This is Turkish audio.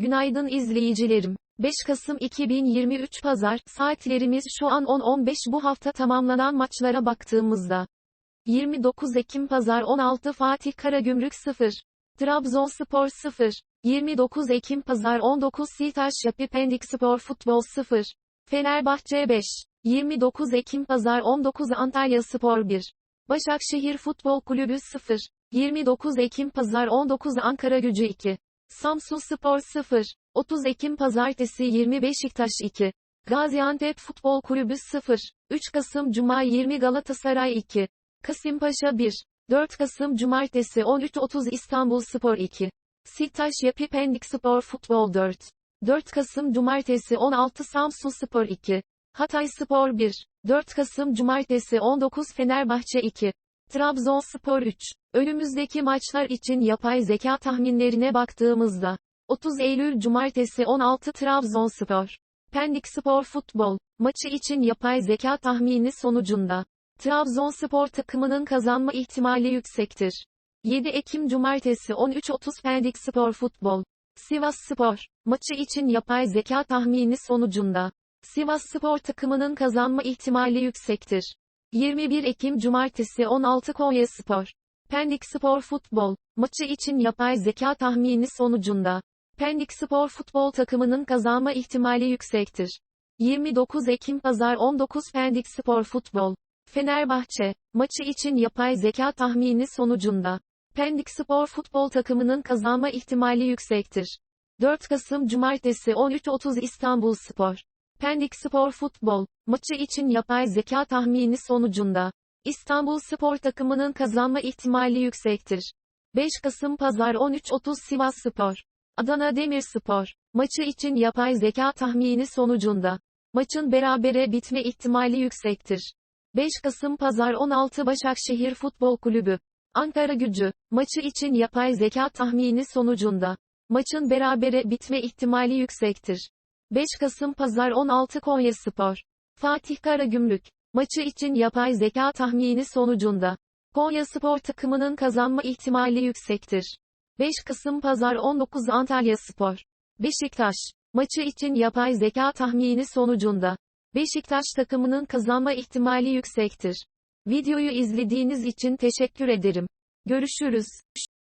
Günaydın izleyicilerim. 5 Kasım 2023 Pazar, saatlerimiz şu an 10.15 bu hafta tamamlanan maçlara baktığımızda. 29 Ekim Pazar 16 Fatih Karagümrük 0. Trabzonspor 0. 29 Ekim Pazar 19 Sitaş Yapı Pendik Spor Futbol 0. Fenerbahçe 5. 29 Ekim Pazar 19 Antalya Spor 1. Başakşehir Futbol Kulübü 0. 29 Ekim Pazar 19 Ankara Gücü 2. Samsun Spor 0. 30 Ekim Pazartesi 20 Beşiktaş 2. Gaziantep Futbol Kulübü 0. 3 Kasım Cuma 20 Galatasaray 2. Kasımpaşa 1. 4 Kasım Cumartesi 13.30 İstanbul Spor 2. Sitaş Yapı Pendik Spor Futbol 4. 4 Kasım Cumartesi 16 Samsun Spor 2. Hatay Spor 1. 4 Kasım Cumartesi 19 Fenerbahçe 2. Trabzonspor 3. Önümüzdeki maçlar için yapay zeka tahminlerine baktığımızda 30 Eylül Cumartesi 16 Trabzonspor. Pendik Spor Futbol maçı için yapay zeka tahmini sonucunda Trabzonspor takımının kazanma ihtimali yüksektir. 7 Ekim Cumartesi 13.30 Pendik Spor Futbol. Sivas Spor maçı için yapay zeka tahmini sonucunda Sivas Spor takımının kazanma ihtimali yüksektir. 21 Ekim Cumartesi 16 Konya Spor. Pendik Spor Futbol, maçı için yapay zeka tahmini sonucunda, Pendik Spor futbol takımının kazanma ihtimali yüksektir. 29 Ekim Pazar 19 Pendik Spor Futbol. Fenerbahçe, maçı için yapay zeka tahmini sonucunda, Pendik Spor futbol takımının kazanma ihtimali yüksektir. 4 Kasım Cumartesi 13.30 İstanbul Spor. Pendik Spor Futbol, maçı için yapay zeka tahmini sonucunda, İstanbul Spor takımının kazanma ihtimali yüksektir. 5 Kasım Pazar 13.30 Sivas Spor. Adana Demirspor, maçı için yapay zeka tahmini sonucunda, maçın berabere bitme ihtimali yüksektir. 5 Kasım Pazar 16 Başakşehir Futbol Kulübü. Ankara Gücü, maçı için yapay zeka tahmini sonucunda, maçın berabere bitme ihtimali yüksektir. 5 Kasım Pazar 16 Konya Spor. Fatih Karagümrük, maçı için yapay zeka tahmini sonucunda, Konya Spor takımının kazanma ihtimali yüksektir. 5 Kasım Pazar 19 Antalya Spor. Beşiktaş, maçı için yapay zeka tahmini sonucunda, Beşiktaş takımının kazanma ihtimali yüksektir. Videoyu izlediğiniz için teşekkür ederim. Görüşürüz.